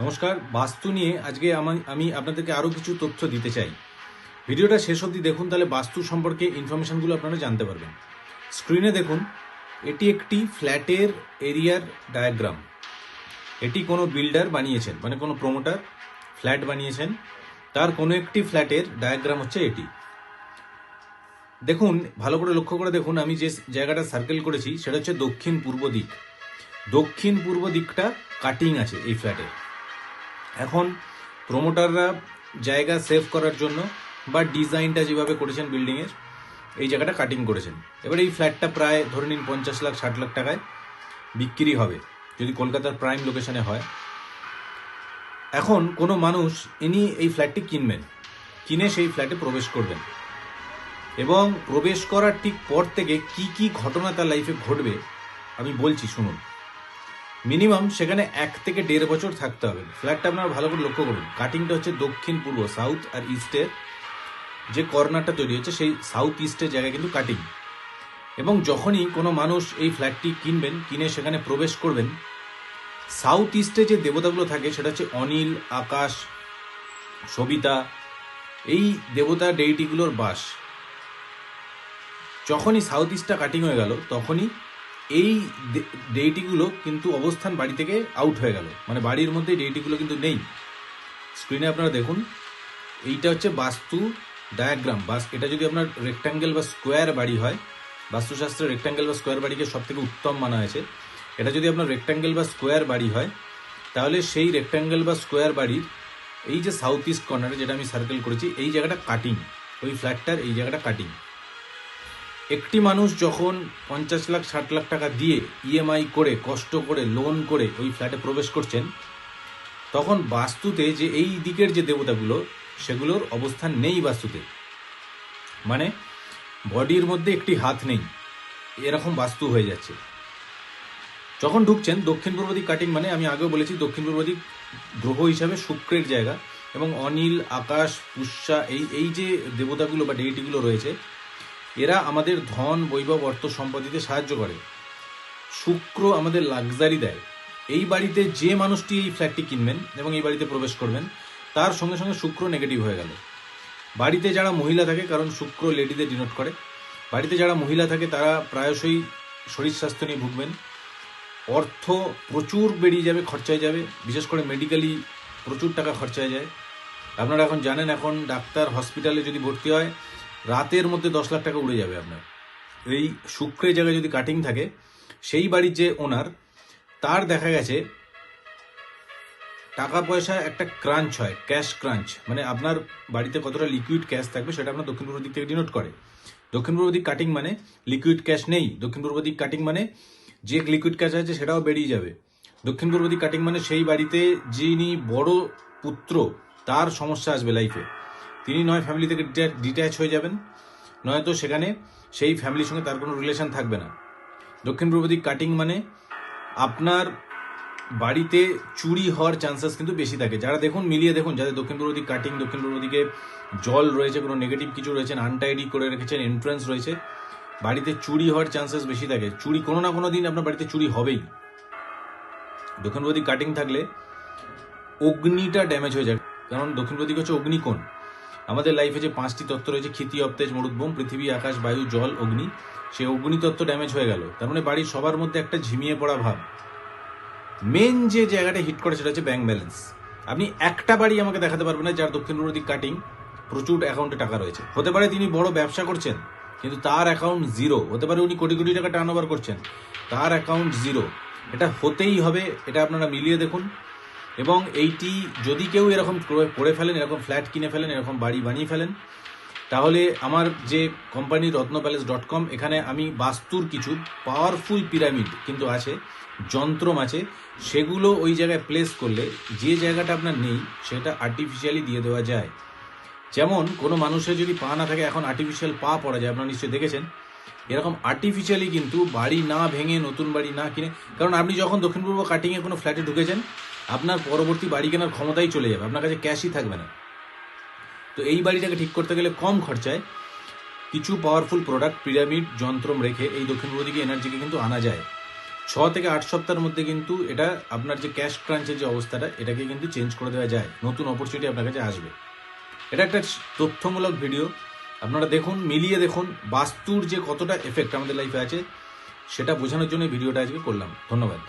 নমস্কার, বাস্তু নিয়ে আজকে আমা- আমি আপনাদেরকে আরও কিছু তথ্য দিতে চাই। ভিডিওটা শেষ অবধি দেখুন, তাহলে বাস্তু সম্পর্কে ইনফরমেশনগুলো আপনারা জানতে পারবেন। স্ক্রিনে দেখুন, এটি একটি ফ্ল্যাটের এরিয়ার ডায়াগ্রাম। এটি কোনো বিল্ডার বানিয়েছেন মানে কোনো প্রমোটার ফ্ল্যাট বানিয়েছেন। তার কোনো একটি ফ্ল্যাটের ডায়াগ্রাম হচ্ছে এটি। দেখুন, ভালো করে লক্ষ্য করে দেখুন, আমি যে জায়গাটা সার্কেল করেছি, সেটা হচ্ছে দক্ষিণ পূর্ব দিক। দক্ষিণ পূর্ব দিকটা কাটিং আছে এই ফ্ল্যাটে। এখন প্রোমোটাররা জায়গা সেভ করার জন্য বা ডিজাইনটা যেভাবে করেছেন বিল্ডিংয়ের এই জায়গাটা কাটিং করেছেন। এবার এই ফ্ল্যাটটা প্রায় ধরে নিন পঞ্চাশ লাখ, ষাট লাখ টাকায় বিক্রি হবে, যদি কলকাতার প্রাইম লোকেশনে হয়। এখন কোনো মানুষ ইনি এই ফ্ল্যাটটি কিনবেন, কিনে সেই ফ্ল্যাটে প্রবেশ করবেন। এবং প্রবেশ করার ঠিক পর থেকে কি কি ঘটনা তার লাইফে ঘটবে, আমি বলছি, শুনুন। মিনিমাম সেখানে এক থেকে দেড় বছর থাকতে হবে। ফ্ল্যাটটা আপনারা ভালো করে লক্ষ্য করুন। কাটিংটা হচ্ছে দক্ষিণ, পূর্ব সাউথ আর ইস্টের যে কর্নারটা তৈরি হচ্ছে, সেই সাউথ ইস্টের জায়গায় কিন্তু কাটিং এবং যখনই কোনো মানুষ এই ফ্ল্যাটটি কিনবেন, কিনে সেখানে প্রবেশ করবেন সাউথ ইস্টে যে দেবতাগুলো থাকে, সেটা হচ্ছে অনিল, আকাশ, সবিতা, এই দেবতা ডেইটিগুলোর বাস। যখনই সাউথ ইস্টটা কাটিং হয়ে গেল, তখনই এই ডেইটিগুলো কিন্তু অবস্থান বাড়ি থেকে আউট হয়ে গেল। মানে বাড়ির মধ্যে ডেইটিগুলো কিন্তু নেই। স্ক্রিনে আপনারা দেখুন, এইটা হচ্ছে বাস্তু ডায়াগ্রাম বাস, এটা যদি আপনার রেক্ট্যাঙ্গেল বা স্কোয়ার বাড়ি হয়, বাস্তুশাস্ত্রে রেক্ট্যাঙ্গেল বা স্কোয়ার বাড়িকে সব থেকে উত্তম মানা হয়েছে। এটা যদি আপনার রেক্টাঙ্গেল বা স্কোয়ার বাড়ি হয়, তাহলে সেই রেক্ট্যাঙ্গেল বা স্কোয়ার বাড়ির এই যে সাউথ ইস্ট কর্নারে যেটা আমি সার্কেল করেছি, এই জায়গাটা কাটিং ওই ফ্ল্যাটটার এই জায়গাটা কাটিং একটি মানুষ যখন পঞ্চাশ লাখ, ষাট লাখ টাকা দিয়ে ইএমআই করে, কষ্ট করে লোন করে ওই ফ্ল্যাটে প্রবেশ করছেন, তখন বাস্তুতে যে এই দিকের যে দেবতাগুলো, সেগুলোর অবস্থান নেই বাস্তুতে। মানে বডির মধ্যে একটি হাত নেই। এরকম বাস্তু হয়ে যাচ্ছে। যখন ঢুকছেন, দক্ষিণ পূর্ব দিক কাটিং মানে আমি আগেও বলেছি, দক্ষিণ পূর্ব দিক গ্রহ হিসাবে শুক্রের জায়গা এবং অনিল, আকাশ, পুষ্যা, এই এই যে দেবতাগুলো বা ডেইটিগুলো রয়েছে এরা আমাদের ধন, বৈভব, অর্থ সম্পত্তিতে সাহায্য করে। শুক্র আমাদের লাক্সারি দেয়। এই বাড়িতে যে মানুষটি এই ফ্ল্যাটটি কিনবেন এবং এই বাড়িতে প্রবেশ করবেন, তার সঙ্গে সঙ্গে শুক্র নেগেটিভ হয়ে গেল। বাড়িতে যারা মহিলা থাকে, কারণ শুক্র লেডিদের ডিনোট করে, বাড়িতে যারা মহিলা থাকে, তারা প্রায়শই শরীর স্বাস্থ্য নিয়ে ভুগবেন। অর্থ প্রচুর বেরিয়ে যাবে, খরচায় যাবে। বিশেষ করে মেডিকেলি প্রচুর টাকা খরচায় যায়। আপনারা এখন জানেন, এখন ডাক্তার হসপিটালে যদি ভর্তি হয় রাতের মধ্যে দশ লাখ টাকা উড়ে যাবে আপনার। এই শুক্রের জায়গায় যদি কাটিং থাকে, সেই বাড়ির যে ওনার তার দেখা গেছে, টাকা পয়সা একটা ক্রাঞ্চ হয় ক্যাশ ক্রাঞ্চ মানে আপনার বাড়িতে কতটা লিকুইড ক্যাশ থাকবে, সেটা আপনার দক্ষিণ পূর্ব দিক থেকে ডিনোট করে। দক্ষিণ পূর্ব দিক কাটিং মানে লিকুইড ক্যাশ নেই। দক্ষিণ পূর্ব দিক কাটিং মানে যে লিকুইড ক্যাশ আছে, সেটাও বেরিয়ে যাবে। দক্ষিণ পূর্ব দিক কাটিং মানে সেই বাড়িতে যিনি বড় পুত্র, তার সমস্যা আসবে লাইফে তিনি নয় ফ্যামিলি থেকে ডিট্যাচ হয়ে যাবেন। নয়তো সেখানে সেই ফ্যামিলির সঙ্গে তার কোনো রিলেশন থাকবে না। দক্ষিণ পূর্ব দিক কাটিং মানে আপনার বাড়িতে চুরি হওয়ার চান্সেস কিন্তু বেশি থাকে। যারা দেখুন, মিলিয়ে দেখুন, যাদের দক্ষিণ পূর্ব দিক কাটিং দক্ষিণ পূর্ব দিকে জল রয়েছে, কোনো নেগেটিভ কিছু রয়েছে আনটাইডি করে রেখেছেন এন্ট্রান্স রয়েছে, বাড়িতে চুরি হওয়ার চান্সেস বেশি থাকে। চুরি কোনো না কোনো দিন আপনার বাড়িতে চুরি হবেই। দক্ষিণ পূর্ব দিক কাটিং থাকলে অগ্নিটা ড্যামেজ হয়ে যায়। কারণ দক্ষিণ পূর্ব হচ্ছে অগ্নিকোণ। আমাদের লাইফে যে পাঁচটি তত্ত্ব রয়েছে, ক্ষিতি অপ্তেজ মরুদ্বোম পৃথিবী, আকাশ, বায়ু, জল, অগ্নি, সে অগ্নি তত্ত্ব ড্যামেজ হয়ে গেল। তার মানে বাড়ির সবার মধ্যে একটা ঝিমিয়ে পড়া ভাব। মেন যে জায়গাটা হিট করে সেটা হচ্ছে ব্যাংক ব্যালেন্স আপনি একটা বাড়ি আমাকে দেখাতে পারবেন না, যার দক্ষিণ পূর্ব দিক কাটিং প্রচুর অ্যাকাউন্টে টাকা রয়েছে। হতে পারে তিনি বড় ব্যবসা করছেন, কিন্তু তার অ্যাকাউন্ট জিরো হতে পারে উনি কোটি কোটি টাকা টার্ন করছেন, তার অ্যাকাউন্ট জিরো এটা হতেই হবে, এটা আপনারা মিলিয়ে দেখুন। এবং এইটি যদি কেউ এরকম করে- ফেলেন, এরকম ফ্ল্যাট কিনে ফেলেন, এরকম বাড়ি বানিয়ে ফেলেন, তাহলে আমার যে company Ratna palace dot com, এখানে আমি বাস্তুর কিছু পাওয়ারফুল পিরামিড কিন্তু আছে, যন্ত্রম আছে, সেগুলো ওই জায়গায় প্লেস করলে যে জায়গাটা আপনার নেই, সেটা আর্টিফিশিয়ালি দিয়ে দেওয়া যায়। যেমন কোনো মানুষের যদি পা না থাকে, এখন আর্টিফিশিয়াল পা পড়া যায়, আপনারা নিশ্চয়ই দেখেছেন, এরকম আর্টিফিশিয়ালি কিন্তু বাড়ি না ভেঙে, নতুন বাড়ি না কিনে, কারণ আপনি যখন দক্ষিণ পূর্ব কাটিংয়ে কোনো ফ্ল্যাটে ঢুকেছেন আপনার পরবর্তী বাড়ি কেনার ক্ষমতাই চলে যাবে। আপনার কাছে ক্যাশই থাকবে না। তো এই বাড়িটাকে ঠিক করতে গেলে কম খরচায় কিছু পাওয়ারফুল প্রোডাক্ট পিরামিড যন্ত্রম রেখে এই দক্ষিণ পূর্ব দিকে এনার্জিকে কিন্তু আনা যায়। ছ থেকে আট সপ্তাহের মধ্যে কিন্তু এটা আপনার যে ক্যাশ ক্রাঞ্চের যে অবস্থাটা, এটাকে কিন্তু চেঞ্জ করে দেওয়া যায়। নতুন অপরচুনিটি আপনার কাছে আসবে। এটা একটা তথ্যমূলক ভিডিও আপনারা দেখুন, মিলিয়ে দেখুন বাস্তুর যে কতটা এফেক্ট আমাদের লাইফে আছে, সেটা বোঝানোর জন্য ভিডিওটা আজকে করলাম। ধন্যবাদ।